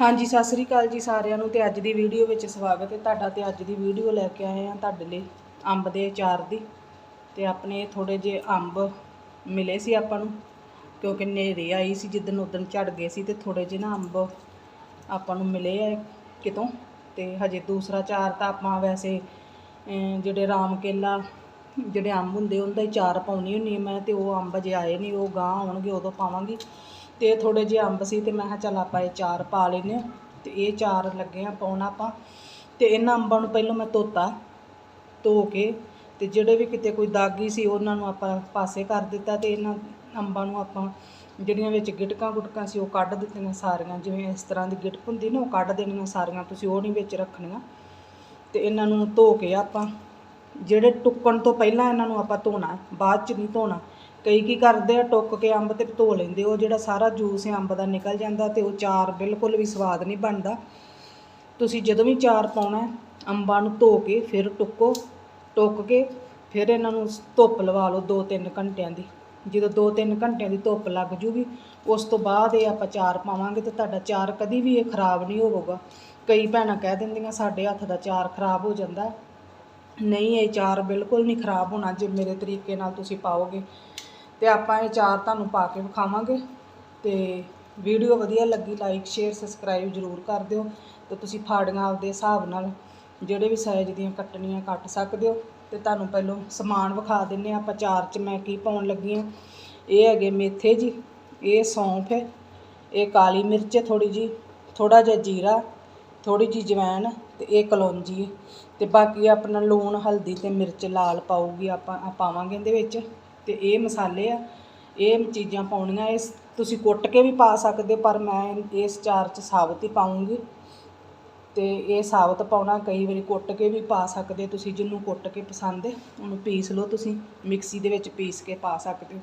ਹਾਂਜੀ, ਸਤਿ ਸ੍ਰੀ ਅਕਾਲ ਜੀ ਸਾਰਿਆਂ ਨੂੰ ਤੇ ਅੱਜ ਦੀ ਵੀਡੀਓ ਵਿੱਚ ਸਵਾਗਤ ਹੈ। ਤੁਹਾਡਾ ਤੇ ਅੱਜ ਦੀ ਵੀਡੀਓ ਲੈ ਕੇ ਆਏ ਆ ਤੁਹਾਡੇ ਲਈ ਅੰਬ ਦੇ ਅਚਾਰ ਦੀ। ਤੇ ਆਪਣੇ ਥੋੜੇ ਜਿਹੇ ਅੰਬ ਮਿਲੇ ਸੀ ਆਪਾਂ ਨੂੰ, ਕਿਉਂਕਿ ਨੇਰੇ ਆਈ ਸੀ ਜਿੱਦਣ ਉਦਣ ਝੜ ਗਏ ਸੀ ਤੇ ਥੋੜੇ ਜਿਹੇ ਨਾ ਅੰਬ ਆਪਾਂ ਨੂੰ ਮਿਲੇ ਆ ਕਿਤੋਂ। ਤੇ ਹਜੇ ਦੂਸਰਾ ਚਾਰ ਤਾਂ ਆਪਾਂ ਵੈਸੇ ਜਿਹੜੇ ਰਾਮ ਕੇਲਾ ਜਿਹੜੇ ਅੰਬ ਹੁੰਦੇ ਉਹਨਾਂ ਦਾ ਹੀ ਚਾਰ ਪਾਉਣੀ ਹੁੰਦੀ ਹਾਂ ਮੈਂ ਤੇ ਉਹ ਅੰਬ ਜੇ ਆਏ ਨਹੀਂ, ਉਹ ਗਾਂ ਆਉਣਗੇ, ਉਦੋਂ ਪਾਵਾਂਗੀ। ਤੇ ਥੋੜੇ ਜਿਹੇ ਅੰਬ ਸੀ ਤੇ ਮੈਂ ਕਿਹਾ ਚੱਲ ਆਪਾਂ ਇਹ ਚਾਰ ਪਾ ਲੈਨੇ ਆ ਤੇ ਇਹ ਚਾਰ ਲੱਗੇ ਆ ਪਾਉਣ ਆਪਾਂ। ਤੇ ਇਹਨਾਂ ਅੰਬਾਂ ਨੂੰ ਪਹਿਲਾਂ ਮੈਂ ਧੋਤਾ, ਧੋ ਕੇ ਤੇ ਜਿਹੜੇ ਵੀ ਕਿਤੇ ਕੋਈ ਦਾਗੀ ਸੀ ਉਹਨਾਂ ਨੂੰ ਆਪਾਂ ਪਾਸੇ ਕਰ ਦਿੱਤਾ ਤੇ ਇਹਨਾਂ ਅੰਬਾਂ ਨੂੰ ਆਪਾਂ ਜਿਹੜੀਆਂ ਵਿੱਚ ਗਿਟਕਾਂ ਗੁਟਕਾਂ ਸੀ ਉਹ ਕੱਢ ਦਿੱਤੀਆਂ ਸਾਰੀਆਂ। ਜਿਵੇਂ ਇਸ ਤਰ੍ਹਾਂ ਦੀ ਗਿਟਕ ਹੁੰਦੀ ਨਾ, ਉਹ ਕੱਢ ਦੇਣੀਆਂ ਸਾਰੀਆਂ, ਤੁਸੀਂ ਉਹ ਨਹੀਂ ਵਿੱਚ ਰੱਖਣੀਆਂ। ਤੇ ਇਹਨਾਂ ਨੂੰ ਧੋ ਕੇ ਆਪਾਂ, ਜਿਹੜੇ ਟੁੱਕਣ ਤੋਂ ਪਹਿਲਾਂ ਇਹਨਾਂ ਨੂੰ ਆਪਾਂ ਧੋਣਾ, ਬਾਅਦ ਚ ਨਹੀਂ ਧੋਣਾ। ਕਈ ਕੀ ਕਰਦੇ ਆ, ਟੁੱਕ ਕੇ ਅੰਬ ਤੇ ਧੋ ਲੈਂਦੇ ਉਹ ਜਿਹੜਾ ਸਾਰਾ ਜੂਸ ਹੈ ਅੰਬ ਦਾ ਨਿਕਲ ਜਾਂਦਾ ਤੇ ਉਹ ਚਾਰ ਬਿਲਕੁਲ ਵੀ ਸਵਾਦ ਨਹੀਂ ਬਣਦਾ। ਤੁਸੀਂ ਜਦੋਂ ਵੀ ਚਾਰ ਪਾਉਣਾ ਅੰਬਾਂ ਨੂੰ ਧੋ ਕੇ ਫਿਰ ਟੁੱਕੋ, ਟੁੱਕ ਕੇ ਫਿਰ ਇਹਨਾਂ ਨੂੰ ਧੁੱਪ ਲਵਾ ਲਓ 2-3 ਘੰਟਿਆਂ ਦੀ। ਜਦੋਂ 2-3 ਘੰਟਿਆਂ ਦੀ ਧੁੱਪ ਲੱਗ ਜੂਗੀ, ਉਸ ਤੋਂ ਬਾਅਦ ਇਹ ਆਪਾਂ ਚਾਰ ਪਾਵਾਂਗੇ ਤੇ ਤੁਹਾਡਾ ਚਾਰ ਕਦੀ ਵੀ ਇਹ ਖਰਾਬ ਨਹੀਂ ਹੋਵੇਗਾ ਕਈ ਭੈਣਾਂ ਕਹਿ ਦਿੰਦੀਆਂ, ਸਾਡੇ ਹੱਥ ਦਾ ਚਾਰ ਖਰਾਬ ਹੋ ਜਾਂਦਾ ਨਹੀਂ, ਇਹ ਚਾਰ ਬਿਲਕੁਲ ਨਹੀਂ ਖਰਾਬ ਹੋਣਾ, ਜੇ ਮੇਰੇ ਤਰੀਕੇ ਨਾਲ ਤੁਸੀਂ ਪਾਓਗੇ। ਤੇ ਆਪਾਂ ਇਹ ਚਾਰ ਤੁਹਾਨੂੰ ਪਾ ਕੇ ਵਿਖਾਵਾਂਗੇ ਤੇ ਵੀਡੀਓ ਵਧੀਆ ਲੱਗੀ ਲਾਈਕ ਸ਼ੇਅਰ ਸਬਸਕ੍ਰਾਈਬ ਜ਼ਰੂਰ ਕਰ ਦਿਓ ਤੇ ਤੁਸੀਂ ਫਾੜੀਆਂ ਆਪਦੇ ਹਿਸਾਬ ਨਾਲ ਜਿਹੜੇ ਵੀ ਸਾਈਜ਼ ਦੀਆਂ ਕੱਟਣੀਆਂ ਕੱਟ ਸਕਦੇ ਹੋ ਤੇ ਤੁਹਾਨੂੰ ਪਹਿਲਾਂ ਸਮਾਨ ਵਿਖਾ ਦਿੰਨੇ ਆਪਾਂ ਚਾਰ 'ਚ ਮੈਂ ਕੀ ਪਾਉਣ ਲੱਗੀ ਹਾਂ। ਇਹ ਹੈਗੇ ਮੇਥੇ ਜੀ, ਇਹ ਸੌਂਫ ਹੈ, ਇਹ ਕਾਲੀ ਮਿਰਚ ਹੈ ਥੋੜੀ ਜੀ ਥੋੜਾ ਜਿਹਾ ਜੀਰਾ ਥੋੜੀ ਜੀ ਜਵੈਣ ਤੇ ਇਹ ਕਲੌਂਜੀ ਹੈ ਤੇ ਬਾਕੀ ਆਪਣਾ ਲੂਣ, ਹਲਦੀ ਤੇ ਮਿਰਚ ਲਾਲ ਪਾਊਗੀ ਆਪਾਂ ਪਾਵਾਂਗੇ ਇਹਦੇ ਵਿੱਚ। ਤੇ ਇਹ ਮਸਾਲੇ ਆ, ਇਹ ਚੀਜ਼ਾਂ ਪਾਉਣੀਆਂ ਇਸ ਤੁਸੀਂ ਕੁੱਟ ਕੇ ਵੀ ਪਾ ਸਕਦੇ ਪਰ ਮੈਂ ਇਸ ਚਾਰ ਚ ਸਾਬਤ ਹੀ ਪਾਉਂਗੀ ਤੇ ਇਹ ਸਾਬਤ ਪਾਉਣਾ, ਕਈ ਵਾਰੀ ਕੁੱਟ ਕੇ ਵੀ ਪਾ ਸਕਦੇ ਤੁਸੀਂ ਜਿਹਨੂੰ ਕੁੱਟ ਕੇ ਪਸੰਦ ਹੈ, ਉਹਨੂੰ ਪੀਸ ਲਓ ਤੁਸੀਂ, ਮਿਕਸੀ ਦੇ ਵਿੱਚ ਪੀਸ ਕੇ ਪਾ ਸਕਦੇ ਹੋ।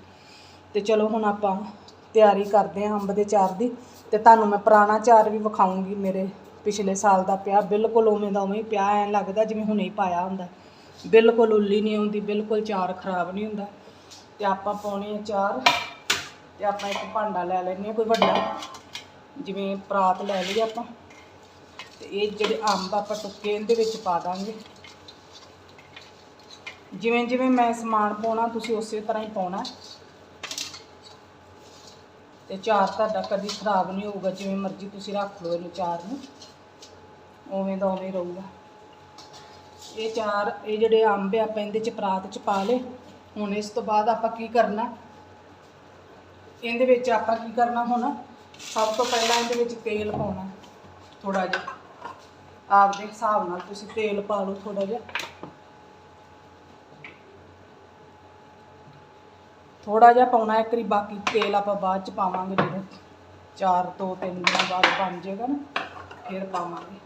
ਤੇ ਚਲੋ ਹੁਣ ਆਪਾਂ ਤਿਆਰੀ ਕਰਦੇ ਹਾਂ ਅੰਬ ਦੇ ਚਾਰ ਦੀ, ਤੇ ਤੁਹਾਨੂੰ ਮੈਂ ਪੁਰਾਣਾ ਚਾਰ ਵੀ ਵਿਖਾਉਂਗੀ ਮੇਰੇ ਪਿਛਲੇ ਸਾਲ ਦਾ ਪਿਆ, ਬਿਲਕੁਲ ਉਵੇਂ ਦਾ ਉਵੇਂ ਹੀ ਪਿਆ, ਐਂ ਲੱਗਦਾ ਜਿਵੇਂ ਹੁਣੇ ਹੀ ਪਾਇਆ ਹੁੰਦਾ। ਬਿਲਕੁਲ ਉੱਲੀ ਨਹੀਂ ਹੁੰਦੀ ਬਿਲਕੁਲ ਚਾਰ ਖਰਾਬ ਨਹੀਂ ਹੁੰਦਾ। ਤੇ ਆਪਾਂ ਪਾਉਣੇ ਆ ਚਾਰ ਤੇ ਆਪਾਂ ਇੱਕ ਭਾਂਡਾ ਲੈ ਲੈਂਦੇ ਹਾਂ ਕੋਈ ਵੱਡਾ। ਜਿਵੇਂ ਪਰਾਤ ਲੈ ਲਈ ਆਪਾਂ। ਤੇ ਇਹ ਜਿਹੜੇ ਅੰਬ ਆਪਾਂ ਟੁੱਕੇ ਇਹਦੇ ਵਿੱਚ ਪਾ ਦਾਂਗੇ। ਜਿਵੇਂ ਜਿਵੇਂ ਮੈਂ ਸਮਾਨ ਪਾਉਣਾ, ਤੁਸੀਂ ਉਸੇ ਤਰ੍ਹਾਂ ਹੀ ਪਾਉਣਾ। ਤੇ ਚਾਰ ਤੁਹਾਡਾ ਕਦੀ ਖਰਾਬ ਨਹੀਂ ਹੋਊਗਾ, ਜਿਵੇਂ ਮਰਜ਼ੀ ਤੁਸੀਂ ਰੱਖ ਲਓ ਇਹਨੂੰ ਚਾਰ ਨੂੰ। ਉਵੇਂ ਦਾ ਉਵੇਂ ਰਹੂਗਾ। ਇਹ ਚਾਰ, ਇਹ ਜਿਹੜੇ ਅੰਬ ਆ, ਆਪਾਂ ਇਹਦੇ ਚ ਪਰਾਤ ਚ ਪਾ ਲਏ। ਹੁਣ ਇਸ ਤੋਂ ਬਾਅਦ ਆਪਾਂ ਕੀ ਕਰਨਾ? ਇਹਦੇ ਵਿੱਚ ਆਪਾਂ ਕੀ ਕਰਨਾ ਹੁਣ? ਸਭ ਤੋਂ ਪਹਿਲਾਂ ਇਹਦੇ ਵਿੱਚ ਤੇਲ ਪਾਉਣਾ ਥੋੜਾ ਜਿਹਾ। ਆਪਦੇ ਹਿਸਾਬ ਨਾਲ ਤੁਸੀਂ ਤੇਲ ਪਾ ਲਓ ਥੋੜਾ ਜਿਹਾ। ਥੋੜਾ ਜਿਹਾ ਪਾਉਣਾ, ਇੱਕ ਵਾਰੀ ਬਾਕੀ ਤੇਲ ਆਪਾਂ ਬਾਅਦ ਚ ਪਾਵਾਂਗੇ ਜਦੋਂ ਚਾਰ ਤੋਂ ਤਿੰਨ ਦਿਨਾਂ ਬਾਅਦ ਬਣ ਜਾਏਗਾ ਨਾ, ਫਿਰ ਪਾਵਾਂਗੇ।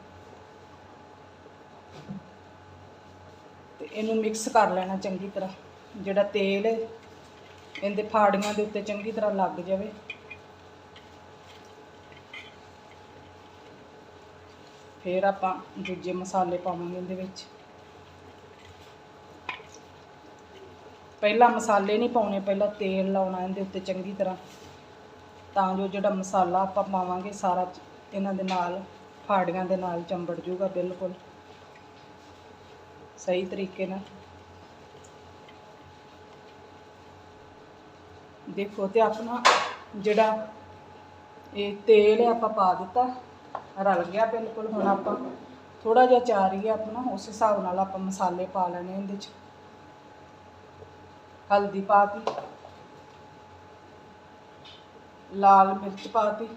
ਤੇ ਇਹਨੂੰ ਮਿਕਸ ਕਰ ਲੈਣਾ ਚੰਗੀ ਤਰ੍ਹਾਂ। ਜਿਹੜਾ ਤੇਲ ਹੈ, ਇਹਦੇ ਫਾੜੀਆਂ ਦੇ ਉੱਤੇ ਚੰਗੀ ਤਰ੍ਹਾਂ ਲੱਗ ਜਾਵੇ। ਫਿਰ ਆਪਾਂ ਦੂਜੇ ਮਸਾਲੇ ਪਾਵਾਂਗੇ ਇਹਦੇ ਵਿੱਚ। ਪਹਿਲਾਂ ਮਸਾਲੇ ਨਹੀਂ ਪਾਉਣੇ, ਪਹਿਲਾਂ ਤੇਲ ਲਾਉਣਾ ਇਹਦੇ ਉੱਤੇ ਚੰਗੀ ਤਰ੍ਹਾਂ। ਤਾਂ ਜੋ ਜਿਹੜਾ ਮਸਾਲਾ ਆਪਾਂ ਪਾਵਾਂਗੇ, ਸਾਰਾ ਇਹਨਾਂ ਦੇ ਨਾਲ, ਫਾੜੀਆਂ ਦੇ ਨਾਲ ਚੰਬੜ ਜੂਗਾ ਬਿਲਕੁਲ। ਸਹੀ ਤਰੀਕੇ ਨਾਲ। ਦੇਖੋ ਤੇ ਆਪਣਾ ਜਿਹੜਾ ਇਹ ਤੇਲ ਹੈ, ਆਪਾਂ ਪਾ ਦਿੱਤਾ, ਰਲ ਗਿਆ ਬਿਲਕੁਲ। ਹੁਣ ਆਪਾਂ ਥੋੜਾ ਜਿਹਾ ਚਾਰ ਹੀ ਹੈ ਆਪਣਾ, ਉਸ ਹਿਸਾਬ ਨਾਲ ਆਪਾਂ ਮਸਾਲੇ ਪਾ ਲੈਣੇ ਇਹਦੇ ਚ। ਹਲਦੀ ਪਾਤੀ, ਲਾਲ ਮਿਰਚ ਪਾਤੀ,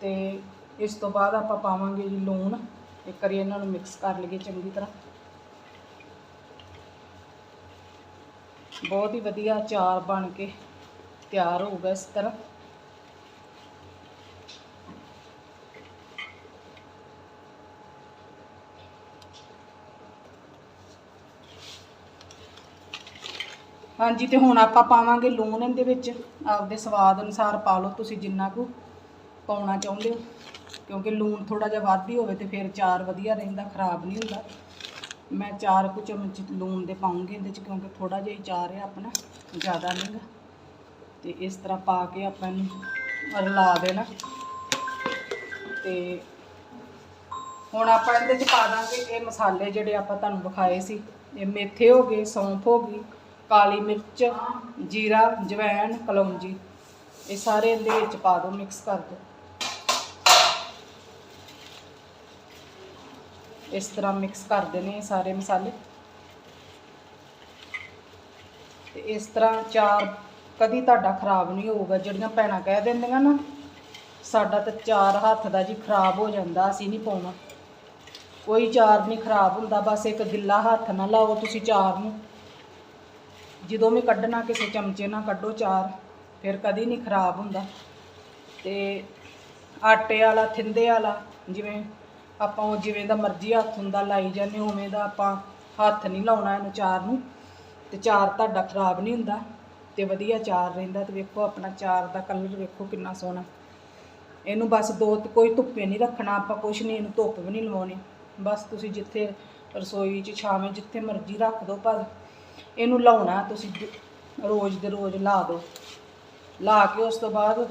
ਤੇ ਇਸ ਤੋਂ ਬਾਅਦ ਆਪਾਂ ਪਾਵਾਂਗੇ ਜੀ ਲੂਣ। ਇੱਕ ਵਾਰੀ ਇਹਨਾਂ ਨੂੰ ਮਿਕਸ ਕਰ ਲਈਏ ਚੰਗੀ ਤਰ੍ਹਾਂ। ਬਹੁਤ ਹੀ ਵਧੀਆ ਅਚਾਰ ਬਣ ਕੇ ਤਿਆਰ ਹੋਊਗਾ ਇਸ ਤਰ੍ਹਾਂ। ਹਾਂਜੀ, ਤੇ ਹੁਣ ਆਪਾਂ ਪਾਵਾਂਗੇ ਲੂਣ ਇਹਦੇ ਵਿੱਚ। ਆਪਦੇ ਸਵਾਦ ਅਨੁਸਾਰ ਪਾ ਲਓ, ਤੁਸੀਂ ਜਿੰਨਾ ਕੁ ਪਾਉਣਾ ਚਾਹੁੰਦੇ ਹੋ। ਕਿਉਂਕਿ ਲੂਣ ਥੋੜਾ ਜਿਹਾ ਵੱਧ ਹੀ ਹੋਵੇ ਤੇ ਫਿਰ ਚਾਰ ਵਧੀਆ ਰਹਿੰਦਾ, ਖਰਾਬ ਨਹੀਂ ਹੁੰਦਾ। ਮੈਂ ਚਾਰ ਕੁ ਚਮਚ ਲੂਣ ਦੇ ਪਾਉਂਗੀ ਇਹਦੇ ਚ ਕਿਉਂਕਿ ਥੋੜਾ ਜਿਹਾ ਹੀ ਚਾਰ ਹੈ ਆਪਣਾ, ਜ਼ਿਆਦਾ ਨਹੀਂਗਾ ਤੇ ਇਸ ਤਰ੍ਹਾਂ ਪਾ ਕੇ ਆਪਾਂ ਇਹਨੂੰ ਰਲਾ ਦੇਣਾ। ਤੇ ਹੁਣ ਆਪਾਂ ਇਹਦੇ ਚ ਪਾ ਦਾਂਗੇ ਇਹ ਮਸਾਲੇ ਜਿਹੜੇ ਆਪਾਂ ਤੁਹਾਨੂੰ ਵਿਖਾਏ ਸੀ। ਇਹ ਮੇਥੇ ਹੋ ਗਏ, ਸੌਂਫ ਹੋ ਗਈ, ਕਾਲੀ ਮਿਰਚ, ਜੀਰਾ, ਜਵੈਣ, ਕਲੌਂਜੀ। ਇਹ ਸਾਰੇ ਇਹਦੇ ਵਿੱਚ ਪਾ ਦਿਓ, ਮਿਕਸ ਕਰ ਦਿਓ। ਇਸ ਤਰ੍ਹਾਂ ਮਿਕਸ ਕਰ ਦੇਣੇ ਸਾਰੇ ਮਸਾਲੇ। ਤੇ ਇਸ ਤਰ੍ਹਾਂ ਚਾਰ, ਕਦੀ ਤੁਹਾਡਾ ਖਰਾਬ ਨਹੀਂ ਹੋਊਗਾ, ਜਿਹੜੀਆਂ ਭੈਣਾਂ ਕਹਿ ਦਿੰਦੀਆਂ ਨਾ, ਸਾਡਾ ਤਾਂ ਚਾਰ ਹੱਥ ਦਾ ਜੀ ਖਰਾਬ ਹੋ ਜਾਂਦਾ, ਅਸੀਂ ਨਹੀਂ ਪਾਉਣਾ। ਕੋਈ ਚਾਰ ਨਹੀਂ ਖਰਾਬ ਹੁੰਦਾ, ਬਸ ਇੱਕ ਗਿੱਲਾ ਹੱਥ ਨਾ ਲਾਓ ਤੁਸੀਂ ਚਾਰ ਨੂੰ। ਜਦੋਂ ਵੀ ਕੱਢਣਾ ਕਿਸੇ ਚਮਚੇ ਨਾਲ ਕੱਢੋ ਚਾਰ, ਫਿਰ ਕਦੀ ਨਹੀਂ ਖਰਾਬ ਹੁੰਦਾ। ਤੇ ਆਟੇ ਵਾਲਾ, ਥਿੰਦੇ ਵਾਲਾ, ਜਿਵੇਂ ਆਪਾਂ ਉਹ ਜਿਵੇਂ ਦਾ ਮਰਜ਼ੀ ਹੱਥ ਹੁੰਦਾ ਲਾਈ ਜਾਂਦੇ ਉਵੇਂ ਦਾ ਆਪਾਂ ਹੱਥ ਨਹੀਂ ਲਾਉਣਾ ਇਹਨੂੰ ਚਾਰ ਨੂੰ। ਤੇ ਚਾਰ ਤੁਹਾਡਾ ਖਰਾਬ ਨਹੀਂ ਹੁੰਦਾ ਤੇ ਵਧੀਆ ਚਾਰ ਰਹਿੰਦਾ ਤੇ ਵੇਖੋ ਆਪਣਾ ਚਾਰ ਦਾ ਕਲਰ ਵੇਖੋ ਕਿੰਨਾ ਸੋਹਣਾ। ਇਹਨੂੰ ਬਸ ਦੋ ਕੋਈ ਧੁੱਪੇ ਨਹੀਂ ਰੱਖਣਾ, ਆਪਾਂ ਕੁਛ ਨਹੀਂ, ਇਹਨੂੰ ਧੁੱਪ ਵੀ ਨਹੀਂ ਲਵਾਉਣੀ। ਬਸ ਤੁਸੀਂ ਜਿੱਥੇ ਰਸੋਈ 'ਚ ਛਾਵੇਂ ਜਿੱਥੇ ਮਰਜ਼ੀ ਰੱਖ ਦਿਓ ਪਰ ਇਹਨੂੰ ਲਾਉਣਾ ਤੁਸੀਂ ਰੋਜ਼ ਦੇ ਰੋਜ਼ ਲਾ ਦਿਓ ਲਾ ਕੇ ਉਸ ਤੋਂ ਬਾਅਦ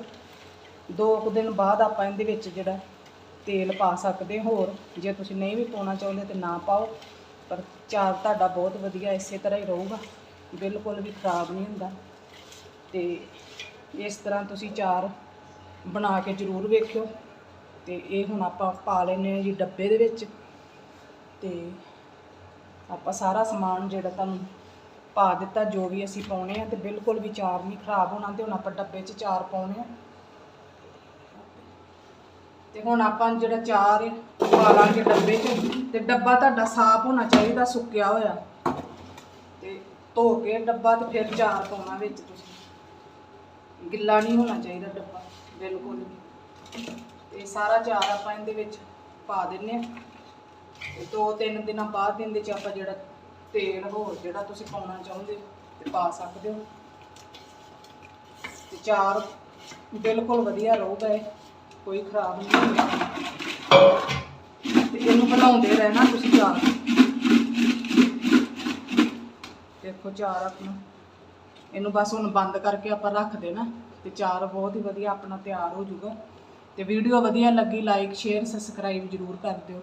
ਦੋ ਕੁ ਦਿਨ ਬਾਅਦ ਆਪਾਂ ਇਹਦੇ ਵਿੱਚ ਜਿਹੜਾ ਤੇਲ ਪਾ ਸਕਦੇ ਹੋਰ ਜੇ ਤੁਸੀਂ ਨਹੀਂ ਵੀ ਪਾਉਣਾ ਚਾਹੁੰਦੇ ਤੇ ਨਾ ਪਾਓ। ਪਰ ਚਾਰ ਤੁਹਾਡਾ ਬਹੁਤ ਵਧੀਆ ਇਸੇ ਤਰ੍ਹਾਂ ਹੀ ਰਹੂਗਾ। ਬਿਲਕੁਲ ਵੀ ਖਰਾਬ ਨਹੀਂ ਹੁੰਦਾ। ਤੇ ਇਸ ਤਰ੍ਹਾਂ ਤੁਸੀਂ ਚਾਰ ਬਣਾ ਕੇ ਜ਼ਰੂਰ ਵੇਖਿਓ। ਤੇ ਇਹ ਹੁਣ ਆਪਾਂ ਪਾ ਲੈਨੇ ਆ ਜੀ ਡੱਬੇ ਦੇ ਵਿੱਚ। ਤੇ ਆਪਾਂ ਸਾਰਾ ਸਮਾਨ ਜਿਹੜਾ ਤੁਹਾਨੂੰ ਪਾ ਦਿੱਤਾ, ਜੋ ਵੀ ਅਸੀਂ ਪਾਉਣੇ ਆ, ਤੇ ਬਿਲਕੁਲ ਵੀ ਚਾਰ ਨਹੀਂ ਖਰਾਬ ਹੋਣਾ। ਤੇ ਹੁਣ ਆਪਾਂ ਡੱਬੇ 'ਚ ਚਾਰ ਪਾਉਣੇ ਆ। ਤੇ ਹੁਣ ਆਪਾਂ ਜਿਹੜਾ ਚਾਰ ਹੈ ਪਾ ਲਾਂਗੇ ਡੱਬੇ 'ਚ, ਤੇ ਡੱਬਾ ਤੁਹਾਡਾ ਸਾਫ਼ ਹੋਣਾ ਚਾਹੀਦਾ, ਸੁੱਕਿਆ ਹੋਇਆ। ਤੇ ਧੋ ਕੇ ਡੱਬਾ ਤੇ ਫਿਰ ਚਾਰ ਪਾਉਣਾ ਵਿੱਚ ਤੁਸੀਂ। ਗਿੱਲਾ ਨਹੀਂ ਹੋਣਾ ਚਾਹੀਦਾ ਡੱਬਾ, ਬਿਲਕੁਲ ਵੀ। ਤੇ ਸਾਰਾ ਚਾਰ ਆਪਾਂ ਇਹਦੇ ਵਿੱਚ ਪਾ ਦਿੰਨੇ ਆ। ਤੇ ਦੋ ਤਿੰਨ ਦਿਨਾਂ ਬਾਅਦ ਇਹਦੇ ਚ ਆਪਾਂ ਜਿਹੜਾ ਤੇਲ ਹੋਰ ਜਿਹੜਾ ਤੁਸੀਂ ਪਾਉਣਾ ਚਾਹੁੰਦੇ ਹੋ, ਤੇ ਪਾ ਸਕਦੇ ਹੋ। ਤੇ ਚਾਰ ਬਿਲਕੁਲ ਵਧੀਆ ਰਹੂਗਾ ਇਹ। ਕੋਈ ਖਰਾਬ ਨਹੀਂ ਹੋਊਗਾ ਤੇ ਇਹਨੂੰ ਬਣਾਉਂਦੇ ਰਹਿਣਾ ਤੁਸੀਂ ਚਾਰ। ਦੇਖੋ ਚਾਰ ਆਪਣਾ। ਇਹਨੂੰ ਬਸ ਹੁਣ ਬੰਦ ਕਰਕੇ ਆਪਾਂ ਰੱਖ ਦੇਣਾ। ਤੇ ਚਾਰ ਬਹੁਤ ਹੀ ਵਧੀਆ ਆਪਣਾ ਤਿਆਰ ਹੋ ਜਾਊਗਾ। ਤੇ ਵੀਡੀਓ ਵਧੀਆ ਲੱਗੀ ਲਾਈਕ ਸ਼ੇਅਰ ਸਬਸਕ੍ਰਾਈਬ ਜਰੂਰ ਕਰ ਦਿਓ।